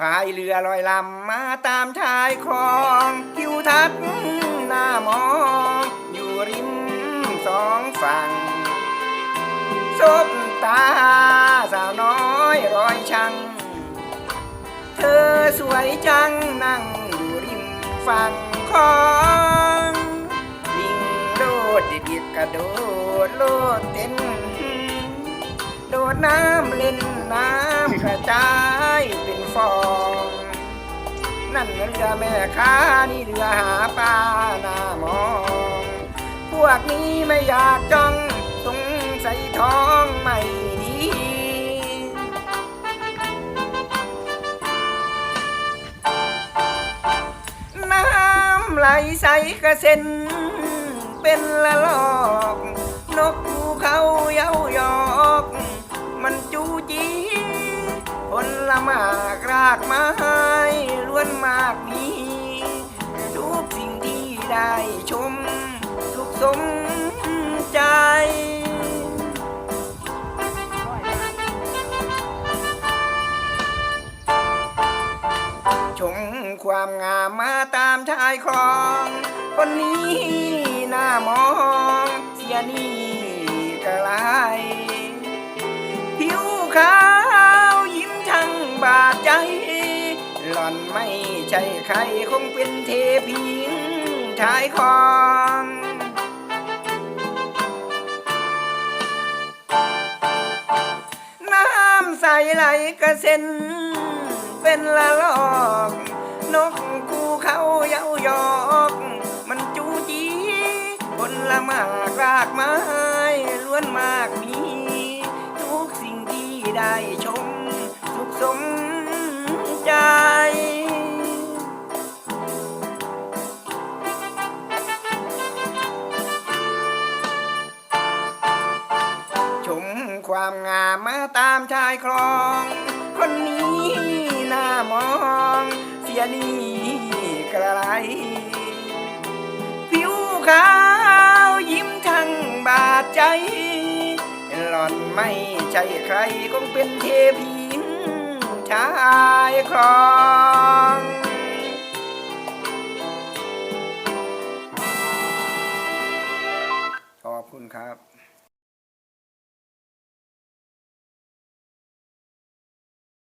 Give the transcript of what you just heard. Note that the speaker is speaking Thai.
พายเรือลอยลำมาตามชายคลองทิวทัศน์หน้ามอง อยู่ริมสองฝั่งซบตาสาวน้อยรอยชัง เธอสวยจังนั่งอยู่ริมฝั่งของลิงโดดดิดกระโดดโลดเต้น ดดน้ำเล่นน้ำกระจายเป็นฟอง นั่นเรือแม่ค้านี่เรือหาปลาหน้ามอง พวกนี้ไม่อยากจ้องสงสัยท้องไม่ดีน้ำไหลใสกระเซ็นเป็นละลอก นกภูเขาเย้ายอ ละหมากรากไม้ล้วนมากมีทุกสิ่งที่ได้ชมสุขสมใจชมความงามมาตามชายคลอง คนนี้หน้ามองเสียนี่ ช่ใครคงเป็นเทพีชายคลองน้ำใสไหลกระเซ็น เป็นละลอก นกคูเขาเย้ายอก มันจูจีผลละมากรากไม้ ความงามมาตามชายคลอง คนนี้หน้ามอง เสียนี่กระไรผิวขาวยิ้มทั้งบาดใจ หล่อนไม่ใช่ใครคงเป็นเทพีชายคลอง